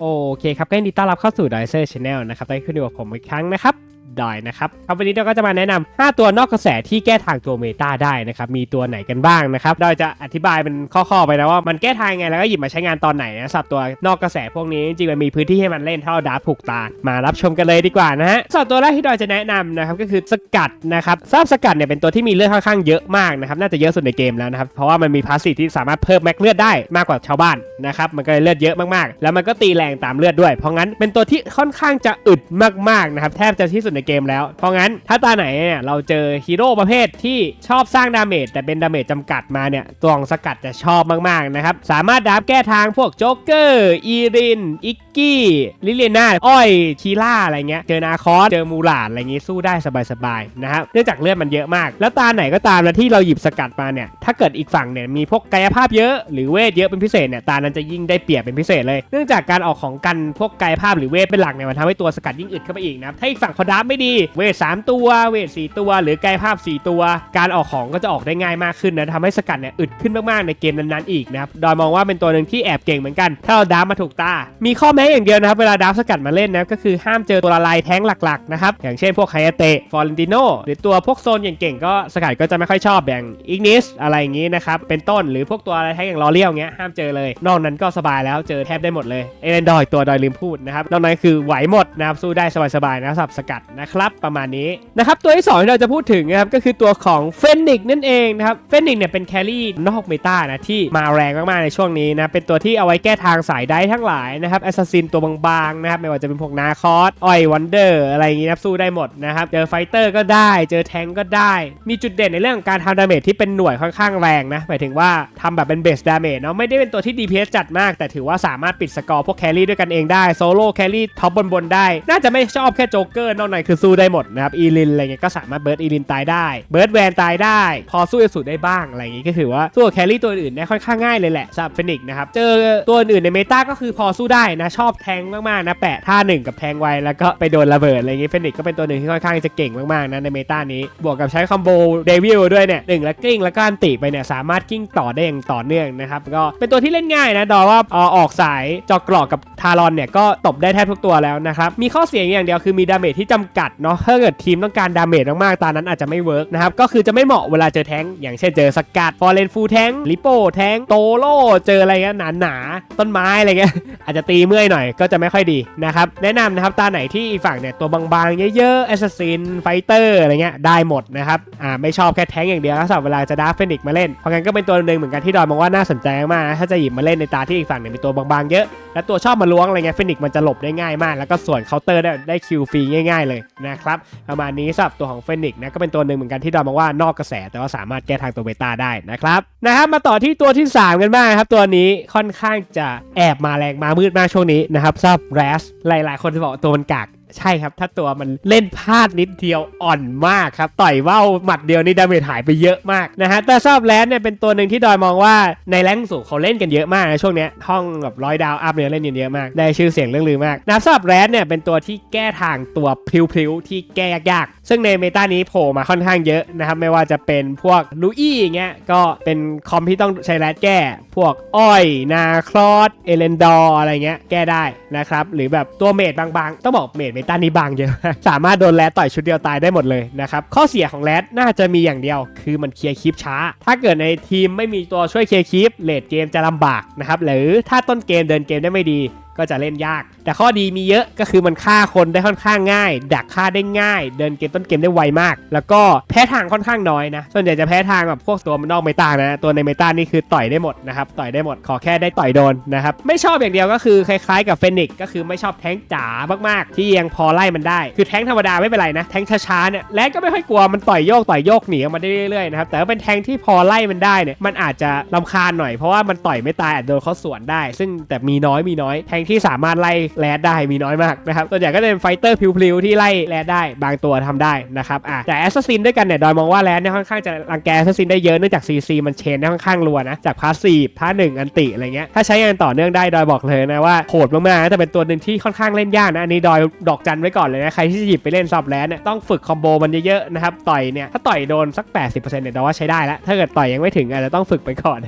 โอเคครับก็ยินดีต้อนรับเข้าสู่ d i เซอร์ Channel นะครับได้ขึ้นอยู่กับผมอีกครั้งนะครับ ดอยนะครับครับวันนี้เราก็จะมาแนะนำ5ตัวนอกกระแสที่แก้ทางตัวเมตาได้นะครับ มีตัวไหนกันบ้างนะครับดอยจะอธิบายเป็นข้อๆไปนะว่ามันแก้ทางไงแล้วก็หยิบมาใช้งานตอนไหนนะสับตัวนอกกระแสพวกนี้จริงๆมันมีพื้นที่ให้มันเล่นถ้าเราดับถูกตา มารับชมกันเลยดีกว่านะฮะสับตัวแรกที่ดอยจะแนะนำนะครับก็คือสกัดนะครับทราบสกัดเนี่ยเป็นตัวที่มีเลือดค่อนข้างเยอะมากนะครับน่าจะเยอะสุดในเกมแล้วนะครับเพราะว่ามันมีพาสซีที่สามารถเพิ่มแม็กเลือดได้มากกว่าชาวบ้านนะครับมันก็เลยเลือดเยอะมากๆ แล้วมันก็ตีแรงตามเลือดด้วย เพราะงั้นเป็นตัวที่ค่อนข้างจะอึดมากๆนะครับแทบจะที่สุดในเกมแล้ว เพราะงั้นถ้าตาไหนเนี่ยเราเจอฮีโร่ประเภทที่ชอบสร้างดาเมจแต่เป็นดาเมจจำกัดมาเนี่ยตัวของสกัดจะชอบมากๆนะครับสามารถดับแก้ทางพวกโจ๊กเกอร์อีรินอิกกี้ลิเลียนาอ้อยคีล่าอะไรเงี้ยเจอนาคอสเจอมูหลาดอะไรเงี้ยสู้ได้สบายๆนะครับเนื่องจากเลือดมันเยอะมาก แล้วตาไหนก็ตามนะที่เราหยิบสกัดมาเนี่ยถ้าเกิดอีกฝั่งเนี่ยมีพวกกายภาพเยอะหรือเวทเยอะเป็นพิเศษเนี่ยตานั้นจะยิ่งได้เปรียบเป็นพิเศษเลย เนื่องจากการออกของกันพวกกายภาพหรือเวทเป็นหลักเนี่ยมันทำให้ตัวสกัดยิ่งอึดเข้าไปอีกนะครับถ้าอีกฝั่งเขาดับไม่ดี เวทสามตัว เวทสี่ตัว หรือกายภาพ 4 ตัว การออกของก็จะออกได้ง่ายมากขึ้นนะทำให้สกัดเนี่ยอึดขึ้นมากๆในเกมนั้นๆอีกนะครับดอยมองว่าเป็นตัวหนึ่งที่แอบเก่งเหมือนกัน ถ้าเราดับมาถูกตา มีข้อแม้อย่างเดียวนะครับเวลาดับสกัดมาเล่นนะก็คือห้ามเจอตัวละลายแท้งหลักๆนะครับอย่างเช่นพวกไฮเตะฟอร์เรนติโนหรือตัวพวกโซนเก่งๆก็สกัดก็จะไม่ค่อยชอบอย่างอิกนิสอะไรอย่างนี้นะครับเป็นต้นหรือพวกตัวอะไรแท้งอย่างลอเลียวเงี้ยห้ามเจอเลย นอกนั้นก็สบายแล้วเจอแทบได้หมดเลยเอเลนดอยตัวดอยลืมพูดนะครับนอกนั้นคือไหวหมดนะครับสู้ได้สบายๆนะสับสกัดนะครับประมาณนี้นะครับตัวที่สองที่เราจะพูดถึงนะครับก็คือตัวของเฟนิกนั่นเองนะครับเฟนิกเนี่ยเป็นแครี่นอกเมตานะที่มาแรงมากๆในช่วงนี้นะเป็นตัวที่เอาไว้แก้ทางสายได้ทั้งหลายนะครับแอสซัสซินตัวบางๆนะครับไม่ว่าจะเป็นพวกนาคอสอ้อยวันเดอร์อะไรอย่างงี้นะสู้ได้หมดนะครับเจอไฟเตอร์ก็ได้ เจอแทงก็ได้ มีจุดเด่นในเรื่องของการทำดาเมจที่เป็นหน่วยค่อนข้างแรงนะหมายถึงว่าทำแบบเป็นเบสดาเมจเนาะไม่ได้เป็นตัวที่ DPS จัดมาก แต่ถือว่าสามารถปิดสกอร์พวกแครี่ด้วยกันเองได้โซโล่แครี่ท็อปบนๆได้ น่าจะไม่ชอบแค่โจ๊กเกอร์นอกนั้นคือสู้ได้หมดนะครับอีลินอะไรเงี้ยก็สามารถเบิร์ดอีลินตายได้เบิร์ดแวนตายได้ พอสู้เอสุดได้บ้างอะไรอย่างงี้ก็ถือว่าสู้กับแครี่ตัวอื่นได้ค่อนข้างง่ายเลยแหละสำหรับเฟนิกนะครับเจอตัวอื่นในเมตาก็คือพอสู้ได้นะชอบแทงมากๆนะแปะท่าหนึ่งกับแทงไวแล้วก็ไปโดนระเบิดอะไรอย่างงี้เฟนิกก็เป็นตัวหนึ่งที่ค่อนข้างจะเก่งมากๆนะในเมตานี้บวกกับใช้คอมโบเดวิลด้วยเนี่ยหนึ่งแล้วกิ้งแล้วก็อันติไปเนี่ยสามารถกิ้งต่อได้อย่างต่อเนื่องนะครับก็เป็นตัวที่เล่นง่ายนะดอว่าเอออกสายจอกกรอกกับทารอนเนี่ยก็ตบได้แทบทุกตัวแล้วนะครับมีข้อเสียอย่างเดียวคือมีดาเมจที่จำกัดเนาะถ้าเกิดทีมต้องการดาเมจมากๆตานั้นอาจจะไม่เวิร์กนะครับก็คือจะไม่เหมาะเวลาเจอแท้งอย่างเช่นเจอสกัดฟอร์เรนฟูแท้งลิโป้แท้งโตโร่เจออะไรเงี้ยหนาๆต้นไม้อะไรเงี้ยอาจจะตีเมื่อยหน่อยก็จะไม่ค่อยดีนะครับแนะนำนะครับตาไหนที่อีกฝั่งเนี่ยตัวบางๆเยอะๆแอสซัสซินไฟเตอร์อะไรเงี้ยได้หมดนะครับอ่าไม่ชอบแค่แท้งอย่างเดียวแล้วสำหรับเวลาจะดาร์ฟเฟนิกมาเล่นเพราะงั้นก็เป็นตัวหนึ่งเหมือนกันที่ดอยมองว่าน่าสนใจมากนะถ้าจะหยิบมาเล่นในตาที่อีกฝั่งเนี่ยมีตัวบางๆเยอะ แล้วตัวชอบมาล้วงอะไรเงี้ยเฟนิกมันจะหลบได้ง่ายมาก แล้วก็ส่วนเคาน์เตอร์ได้ได้คิวฟรีง่าย ๆเลยนะครับประมาณนี้สำหรับตัวของเฟนิกนะก็เป็นตัวหนึ่งเหมือนกันที่ดอยมองว่านอกกระแส แต่ว่าสามารถแก้ทางตัวเบต้าได้นะครับนะครับมาต่อที่ตัวที่ 3 กันบ้างครับ ตัวนี้ค่อนข้างจะแอบมาแรงมามืดมากช่วงนี้นะครับสำหรับแรสหลาย ๆ คนจะบอกตัวมันกาก ใช่ครับ ถ้าตัวมันเล่นพลาดนิดเดียวอ่อนมากครับ ต่อยว่าวหมัดเดียวนี่ดาเมจหายไปเยอะมากนะฮะแต่ชอบแลนเนี่ยเป็นตัวหนึ่งที่ดอยมองว่าในแรงสูงเขาเล่นกันเยอะมากนะช่วงเนี้ยห้องแบบร้อยดาวอัพเนี่ยเล่นเยอะมากได้ชื่อเสียงเรื่องลือมากนะชอบแลนเนี่ยเป็นตัวที่แก้ทางตัวพลิ้วๆที่แก้ยากซึ่งในเมตานี้โผล่มาค่อนข้างเยอะนะครับ ไม่ว่าจะเป็นพวกลูอี้อย่างเงี้ยก็เป็นคอมที่ต้องใช้แรดแก้ พวกอ้อย นาคลอสเอเลนดอร์อะไรเงี้ยแก้ได้นะครับ หรือแบบตัวเมดบางๆ ต้องบอกเมดเมตานี้บางเยอะ สามารถโดนแรดต่อยชุดเดียวตายได้หมดเลยนะครับ ข้อเสียของแรดน่าจะมีอย่างเดียว คือมันเคลียร์คลิปช้า ถ้าเกิดในทีมไม่มีตัวช่วยเคลียร์คลิปเลดเกมจะลำบากนะครับหรือถ้าต้นเกมเดินเกมได้ไม่ดี ก็จะเล่นยาก แต่ข้อดีมีเยอะก็คือมันฆ่าคนได้ค่อนข้างง่าย ดักฆ่าได้ง่าย เดินเกมต้นเกมได้ไวมาก แล้วก็แพ้ทางค่อนข้างน้อยนะ ส่วนใหญ่จะแพ้ทางแบบพวกตัวมันนอกเมตานะ ตัวในเมตานี่คือต่อยได้หมดนะครับ ต่อยได้หมด ขอแค่ได้ต่อยโดนนะครับ ไม่ชอบอย่างเดียวก็คือคล้ายๆกับเฟนิกก็คือไม่ชอบแท้งจ๋ามากๆ ที่ยังพอไล่มันได้ คือแท้งธรรมดาไม่เป็นไรนะ แท้งช้าๆเนี่ยแลนก็ไม่ค่อยกลัว มันต่อยโยกต่อยโยกหนีออกมาได้เรื่อยๆนะครับ แต่ว่าเป็นแท้งที่พอไล่มันได้เนี่ย มันอาจจะลำคาญหน่อยเพราะว่ามันต่อยไม่ตายอาจโดนเขาสวนได้ ซึ่งแต่มีน้อยมีน้อยแทงที่สามารถไล่แรดได้มีน้อยมากนะครับส่วนใหญ่ก็จะเป็นไฟเตอร์พลิวๆที่ไล่แรดได้บางตัวทำได้นะครับอะแต่แอสซัสซินด้วยกันเนี่ยดอยมองว่าแรดเนี่ยค่อนข้างจะรังแกแอสซัสซินได้เยอะเนื่องจากซีซีมันเชนได้ค่อนข้างรัวนะจากพาสซีฟท่าหนึ่งอันติอะไรเงี้ยถ้าใช้งานต่อเนื่องได้ดอยบอกเลยนะว่าโหดมากๆนะแต่เป็นตัวหนึ่งที่ค่อนข้างเล่นยากนะอันนี้ดอยดอกจันไว้ก่อนเลยนะใครที่จะหยิบไปเล่นซับแรดเนี่ยต้องฝึกคอมโบมันเยอะๆนะครับต่อยเนี่ยถ้าต่อยโดนสัก 80%เนี่ยดอยว่าใช้ได้แล้วถ้าเกิดต่อยยังไม่ถึงอาจจะต้องฝึกไปก่อน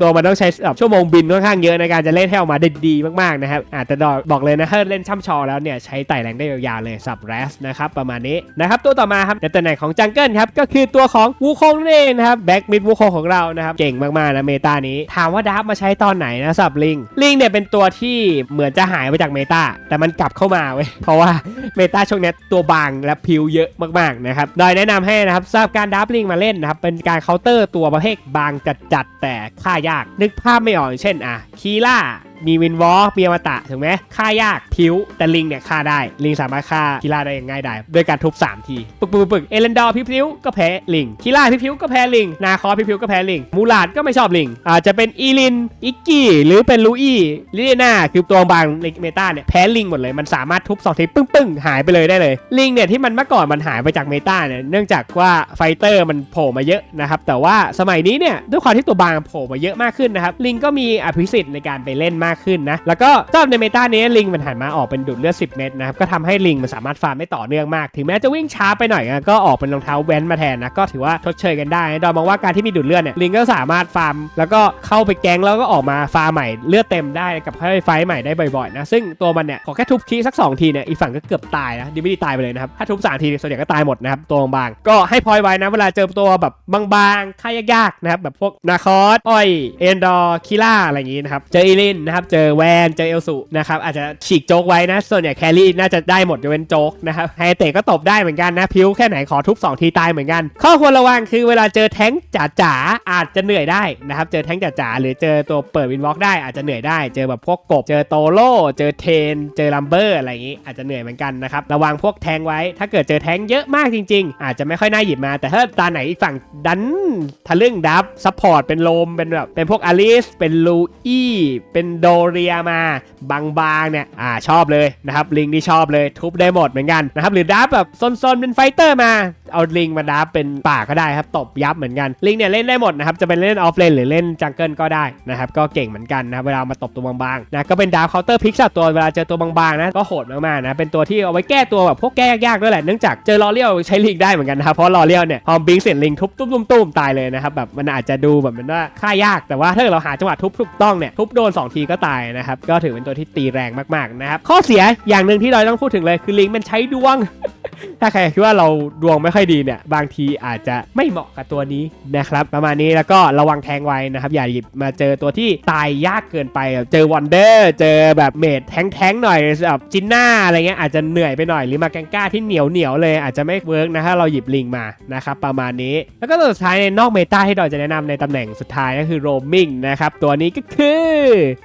ตัวมันต้องใช้ชั่วโมงบินค่อนข้างเยอะในการจะเล่นให้ออกมาได้ดีมากๆนะครับอาจจะบอกเลยนะถ้าเล่นช่ำชอแล้วเนี่ยใช้ไต่แรงได้ยาวๆเลยสับแรสนะครับประมาณนี้นะครับตัวต่อมาครับในตำแหน่งของจังเกิลครับก็คือตัวของวูคงนั่นเองนะครับแบ็กมิดวูคงของเรานะครับเก่งมากๆนะเมตานี้ ถามว่าดับมาใช้ตอนไหนนะสับลิงลิงเนี่ยเป็นตัวที่เหมือนจะหายไปจากเมตาแต่มันกลับเข้ามาเว้ยเพราะว่าเมตาช่วงเนี้ยตัวบางและพิวเยอะมากๆนะครับโดยแนะนำให้นะครับสำหรับการดับลิงมาเล่นนะครับเป็นการเคาน์เตอร์ตัวประเภทบางจัดๆแต่ฆ่ายาก นึกภาพไม่ออกเช่นอะคีล่า มีวินวอล์กมีอมตะถูกไหมฆ่ายากพิวแต่ลิงเนี่ยฆ่าได้ลิงสามารถฆ่าคิล่าได้อย่างง่ายได้ด้วยการทุบ 3 ทีปึกปึกปึกเอเลนดอร์พิพิวก็แพ้ลิงคิล่าพิพิวก็แพ้ลิงนาคอพิพิวก็แพ้ลิงมูลาดก็ไม่ชอบลิงอาจจะเป็นอีลินอิกกี้หรือเป็นลูอี้ลิเดน่าคือตัวบางในเมตาเนี่ยแพ้ลิงหมดเลยมันสามารถทุบสองทีปึ้งปึ้งหายไปเลยได้เลยลิงเนี่ยที่มันเมื่อก่อนมันหายไปจากเมตาเนี่ยเนื่องจากว่าไฟเตอร์มันโผล่มาเยอะนะครับแต่ว่าสมัยนี้เนี่ยด้วยความที่ตัวบางโผล่มาเยอะมากขึ้นนะครับลิงก็มีอภิสิทธิ์ในการไปเล่นมากขึ้นนะ แล้วก็สำหรับในเมตานี้ลิงมันหันมาออกเป็นดูดเลือด 10 เม็ดนะครับ ก็ทำให้ลิงมันสามารถฟาร์มได้ต่อเนื่องมาก ถึงแม้จะวิ่งช้าไปหน่อยนะก็ออกเป็นรองเท้าแว้นมาแทนนะ ก็ถือว่าทดเชยกันได้ดอยมองว่าการที่มีดูดเลือดเนี่ยลิงก็สามารถฟาร์ม แล้วก็เข้าไปแก๊งแล้วก็ออกมาฟาร์มใหม่เลือดเต็มได้กับค่อยไฟใหม่ได้บ่อยๆนะ ซึ่งตัวมันเนี่ยขอแค่ทุบคีสัก 2 ทีเนี่ยอีฝั่งก็เกือบตายนะดิไม่ดีตายไปเลยนะครับถ้าทุบ3ทีส่วนใหญ่ก็ตายหมดนะครับตัวบางๆก็ให้พอยไว้นะเวลาเจอตัวแบบบางๆค่ายยากๆนะครับแบบพวกนาคอสอ้อยเอนดอร์คิล่าอะไรอย่างงี้นะครับเจออีลินนะครับเจอแวนเจอเอลสุนะครับอาจจะฉีกโจ๊กไว้นะ ส่วนใหญ่แครี่น่าจะได้หมดยกเว้นโจ๊กนะครับไฮเตะก็ตบได้เหมือนกันนะ พิ้วแค่ไหนขอทุบ2ทีตายเหมือนกัน ข้อควรระวังคือเวลาเจอแท้งจ๋าๆอาจจะเหนื่อยได้นะครับเจอแท้งจ๋าๆหรือเจอตัวเปิดวินวอล์กได้อาจจะเหนื่อยได้ เจอแบบพวกกบเจอโตโร่เจอเทน เจอลัมเบอร์อะไรอย่างงี้อาจจะเหนื่อยเหมือนกันนะครับระวังพวกแทงไว้ ถ้าเกิดเจอแท้งเยอะมากจริง ๆ อาจจะไม่ค่อยน่าหยิบมา แต่ถ้าตาไหนอีกฝั่งดันทะลึ่งดับซัพพอร์ตเป็นลมเป็นแบบเป็นพวกอลิสเป็นลูอี้เป็นโดเรียมาบางๆเนี่ยอ่าชอบเลยนะครับลิงที่ชอบเลยทุบได้หมดเหมือนกันนะครับหรือดับแบบซนๆเป็นไฟเตอร์มา เอาลิงมาดับเป็นป่าก็ได้ครับตบยับเหมือนกันลิงเนี่ยเล่นได้หมดนะครับจะเป็นเล่นออฟเลนหรือเล่นจังเกิลก็ได้นะครับก็เก่งเหมือนกันนะครับเวลามาตบตัวบางๆนะก็เป็นดาวเคาน์เตอร์พิกสับตัวเวลาเจอตัวบางๆนะก็โหดมากๆนะเป็นตัวที่เอาไว้แก้ตัวแบบพวกแก้ยากๆด้วยแหละเนื่องจากเจอลอเลียวใช้ลิงได้เหมือนกันนะครับเพราะลอเลียวเนี่ยพอบิงเสร็จลิงทุบตุ้มๆตายเลยนะครับแบบมันอาจจะดูแบบมันว่าฆ่ายากแต่ว่าถ้าเกิดเราหาจังหวะทุบถูกต้องเนี่ยทุบโดนสองทีกก็ตายนะครับ ก็ถือเป็นตัวที่ตีแรงมากๆนะครับ ข้อเสียอย่างหนึ่งที่เราต้องพูดถึงเลยคือลิงมันใช้ดวง ถ้าใครคิดว่าเราดวงไม่ค่อยดีเนี่ย บางทีอาจจะไม่เหมาะกับตัวนี้นะครับ ประมาณนี้แล้วก็ระวังแทงไว้นะครับ อย่าหยิบมาเจอตัวที่ตายยากเกินไปแบบเจอวันเดอร์เจอแบบเมดแทงแทงๆหน่อยแบบจินน่าอะไรเงี้ยอาจจะเหนื่อยไปหน่อยหรือมาแกงก้าที่เหนียวเหนียวๆเลยอาจจะไม่เวิร์กนะถ้าเราหยิบลิงมานะครับประมาณนี้ แล้วก็ตัวสุดท้ายในนอกเมตาที่เราจะแนะนำในตำแหน่งสุดท้ายก็คือโรมิงนะครับตัวนี้ก็คือ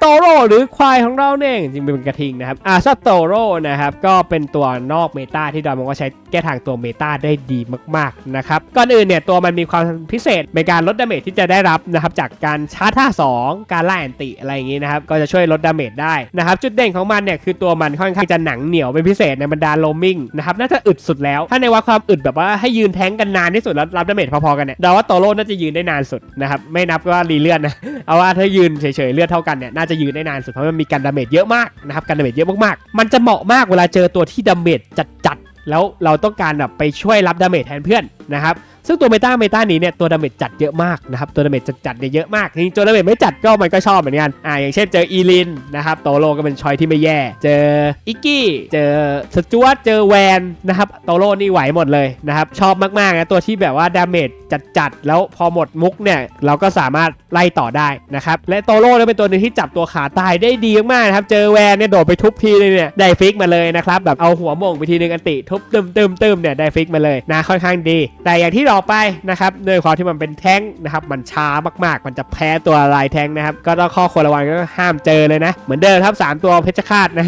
โตโรหรือควายของเราเนี่ยจริงๆเป็นกระทิงนะครับอาซาโตโรนะครับก็เป็นตัวนอกเมตาที่ดอยมองว่าใช้แก้ทางตัวเมตาได้ดีมากๆนะครับก่อนอื่นเนี่ยตัวมันมีความพิเศษในการลดดาเมจที่จะได้รับนะครับจากการชาร์จท่า2 การล่าแอนติอะไรอย่างงี้นะครับก็จะช่วยลดดาเมจได้นะครับจุดเด่นของมันเนี่ยคือตัวมันค่อนข้างจะหนังเหนียวเป็นพิเศษในบรรดาโลมิงนะครับน่าจะอึดสุดแล้ว ถ้าในวัดความอึดแบบว่าให้ยืนแท้งกันนานที่สุดแล้วรับดาเมจพอๆกันเนี่ยเดาว่าโตโร่น่าจะยืนได้นานสุดนะครับไม่นับว่ารีเลื่อนนะเอาว่าถ้ายืนเฉยๆเลือดเท่ากันเนี่ยน่าจะยืนได้นานสุดเพราะมันมีการดาเมจเยอะมากนะครับการดาเมจเยอะมากๆ มันจะเหมาะมากเวลาเจอตัวที่ดาเมจจัดๆ แล้วเราต้องการแบบไปช่วยรับดาเมจแทนเพื่อนนะครับ ซึ่งตัวเมตาเมตานี้เนี่ยตัวดาเมจจัดเยอะมากนะครับตัวดาเมจจัดๆเนี่ยเยอะมากจริงๆตัวดาเมจไม่จัดก็มันก็ชอบเหมือนกันอ่าอย่างเช่นเจออีลินนะครับโตโรก็เป็นชอยที่ไม่แย่ เจออิกกี้เจอสจวตเจอแวนนะครับโตโรนี่ไหวหมดเลยนะครับชอบมากๆนะตัวที่แบบว่าดาเมจจัดๆแล้วพอหมดมุกเนี่ยเราก็สามารถไล่ต่อได้นะครับและโตโร่เนี่ยเป็นตัวหนึ่งที่จับตัวขาตายได้ดีมากๆนะครับเจอแวนเนี่ยโดดไปทุบทีนึงเนี่ยได้ฟิกมาเลยนะครับแบบเอาหัวโมงไปทีนึงอันติทุบตึมตึมตึมเนี่ยได้ฟิกมาเลยนะค่อนข้างดี แต่อย่างที่อกไปนะครับด้วยความที่มันเป็นแท้งนะครับมันช้ามากๆ มันจะแพ้ตัวลายแท้งนะครับ ก็ต้องข้อควรระวังก็ห้ามเจอเลยนะ เหมือนเดิมครับสามตัวเพชรฆาตนะ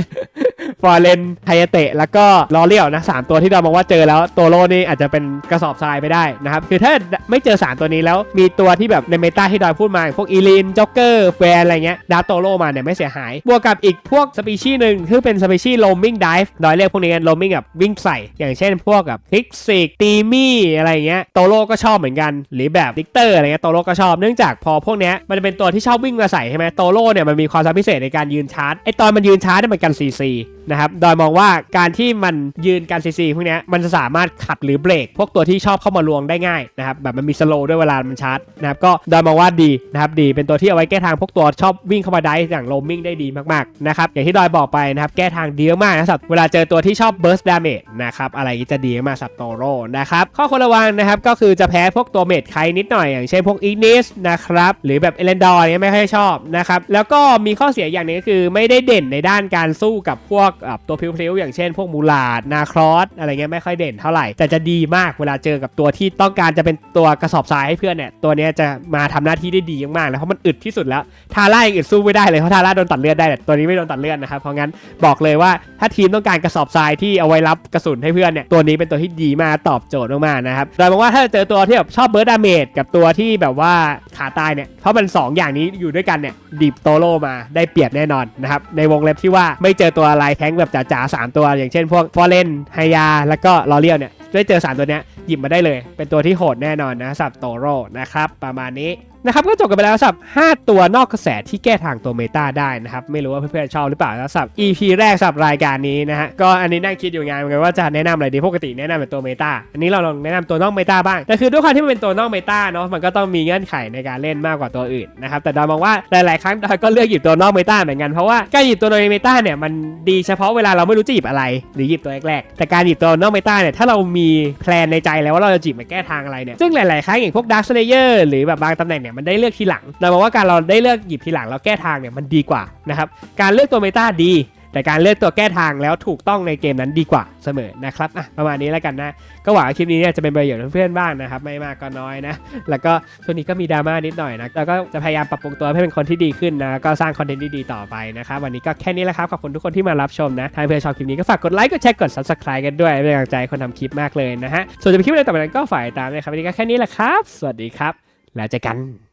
ฟอร์เรนไฮยาเตะ แล้วก็ลอเลียวนะสามตัวที่เรามองว่าเจอแล้วตัวโลนี่อาจจะเป็นกระสอบทรายไปได้นะครับ คือถ้าไม่เจอสามตัวนี้แล้วมีตัวที่แบบในเมตาที่ดอยพูดมาอย่างพวกอีลินจ็อกเกอร์แฟนอะไรเงี้ยดาร์ตโตโลมาเนี่ยไม่เสียหาย บวกกับอีกพวกสปีชีส์หนึ่งที่เป็นสปีชีส์โลมิงดิฟดอยเรียกพวกนี้กันโลมิงแบบวิ่งใส่ อย่างเช่นพวกกับคลิกซิกตีมี่อะไรเงี้ยโตโลก็ชอบเหมือนกัน หรือแบบดิกเตอร์อะไรเงี้ยโตโลก็ชอบเนื่องจากพอพวกเนี้ยมันจะเป็นตัวที่ชอบวิ่งมาใส่ใช่ไหมโตโลเนี่ยมันมีความสามารถพิเศษในการยืนชาร์จไอตอนมันยืนชาร์จเนี่ยมันกันซีซี นะครับ ดอยมองว่าการที่มันยืนการซีซีพวกเนี้ยมันจะสามารถขัดหรือเบรก พวกตัวที่ชอบเข้ามาลวงได้ง่ายนะครับ แบบมันมีสโลว์ด้วยเวลามันชาร์จนะครับ ก็ดอยมองว่าดีนะครับ ดี เป็นตัวที่เอาไว้แก้ทางพวกตัวชอบวิ่งเข้ามาได้อย่างโลมมิ่งได้ดีมากๆนะครับ อย่างที่ดอยบอกไปนะครับ แก้ทางดีมากนะครับ เวลาเจอตัวที่ชอบ burst damage นะครับ อะไรจะดีมากสับโตโร่นะครับ ข้อควรระวังนะครับ ก็คือจะแพ้พวกตัวเมดไคนิดหน่อย อย่างเช่นพวกอีนิสนะครับ หรือแบบเอเลนดอร์เนี่ยไม่ค่อยชอบนะครับ แล้วก็มีข้อเสียอย่างหนึงก็คือไม่ได้เด่นในด้านการสู้กับพวกตัวพลิ้วๆอย่างเช่น พวกมูลาดนาครอสอะไรเงี้ยไม่ค่อยเด่นเท่าไหร่ แต่จะดีมากเวลาเจอกับตัวที่ต้องการจะเป็นตัวกระสอบทรายให้เพื่อนเนี่ยตัวนี้จะมาทำหน้าที่ได้ดีมากๆแล้วเพราะมันอึดที่สุดแล้วทาร่ายังอึดสู้ไม่ได้เลยเพราะทาร่าโดนตัดเลือดได้แต่ตัวนี้ไม่โดนตัดเลือดนะครับเพราะงั้นบอกเลยว่าถ้าทีมต้องการกระสอบทรายที่เอาไว้รับกระสุนให้เพื่อนเนี่ยตัวนี้เป็นตัวที่ดีมากตอบโจทย์มากๆนะครับโดยบอกว่าถ้าเจอตัวที่แบบชอบเบิร์ดดาเมจกับตัวที่แบบว่าขาตายเนี่ยเพราะมันสองอย่างนี้อยู่ด้วยกันเนี่ยดิบโตโลมาได้เปรียบแน่นอนนะครับในวงเล็บที่ว่าไม่เจอตัวอะไรแท้งแบบจ๋าๆสามตัว อย่างเช่นพวกฟอร์เรนไฮยา แล้วก็ลอเรียลเนี่ยได้เจอสามตัวเนี้ยหยิบมาได้เลย เป็นตัวที่โหดแน่นอนนะสับโตโรนะครับประมาณนี้ นะครับก็จบกันไปแล้วสำหรับ 5 ตัวนอกกระแสที่แก้ทางตัวเมตาได้นะครับ ไม่รู้ว่าเพื่อนๆชอบหรือเปล่าแล้วสำหรับ EP แรกสำหรับรายการนี้นะฮะก็อันนี้นั่งคิดอยู่งานเหมือนกันว่าจะแนะนำอะไรดีปกติแนะนำเป็นตัวเมตาอันนี้เราลองแนะนำตัวนอกเมตาบ้างแต่คือด้วยความที่มันเป็นตัวนอกเมตาเนาะมันก็ต้องมีเงื่อนไขในการเล่นมากกว่าตัวอื่นนะครับแต่ดาวมองว่าหลายๆครั้งดาวก็เลือกหยิบตัวนอกเมตาเหมือนกันเพราะว่าการหยิบตัวนอกเมตาเนี่ยมันดีเฉพาะเวลาเราไม่รู้จะหยิบอะไรหรือหยิบตัวแรกๆแต่การหยิบตัวนอกเมตาเนี่ยถ้าเรามีแพลนในใจแล้วว่าเราจะหยิบมาแก้ทางอะไรเนี่ยซึ่งหลายๆครั้งอย่างพวกดาร์คเลเยอร์หรือแบบบางตำแหน่งเนี่ยมันได้เลือกทีหลังเรามองว่าการเราได้เลือกหยิบทีหลังแล้วแก้ทางเนี่ยมันดีกว่านะครับการเลือกตัวเมตาดี แต่การเลือกตัวแก้ทางแล้วถูกต้องในเกมนั้นดีกว่าเสมอนะครับอะประมาณนี้แล้วกันนะ ก็หวังว่าคลิปนี้เนี่ยจะเป็นประโยชน์เพื่อนๆบ้างนะครับ ไม่มากก็น้อยนะ แล้วก็ช่วงนี้ก็มีดราม่านิดหน่อยนะแล้วก็จะพยายามปรับปรุงตัวให้เป็นคนที่ดีขึ้นนะก็สร้างคอนเทนต์ดีๆต่อไปนะครับวันนี้ก็แค่นี้แหละครับขอบคุณทุกคนที่มารับชมนะถ้าเพื่อนชอบคลิปนี้ก็ฝากกดไลค์กดแชร์กด subscribe กันด้วยเป็นกำลังใจคนทำคลิปมากเลยนะฮะส่วนจะเป็นคลิปอะไรต่อไปนั้นก็ฝ่ายตามนะครับวันนี้ก็แค่นี้แหละครับ สวัสดีครับ แล้วเจอกัน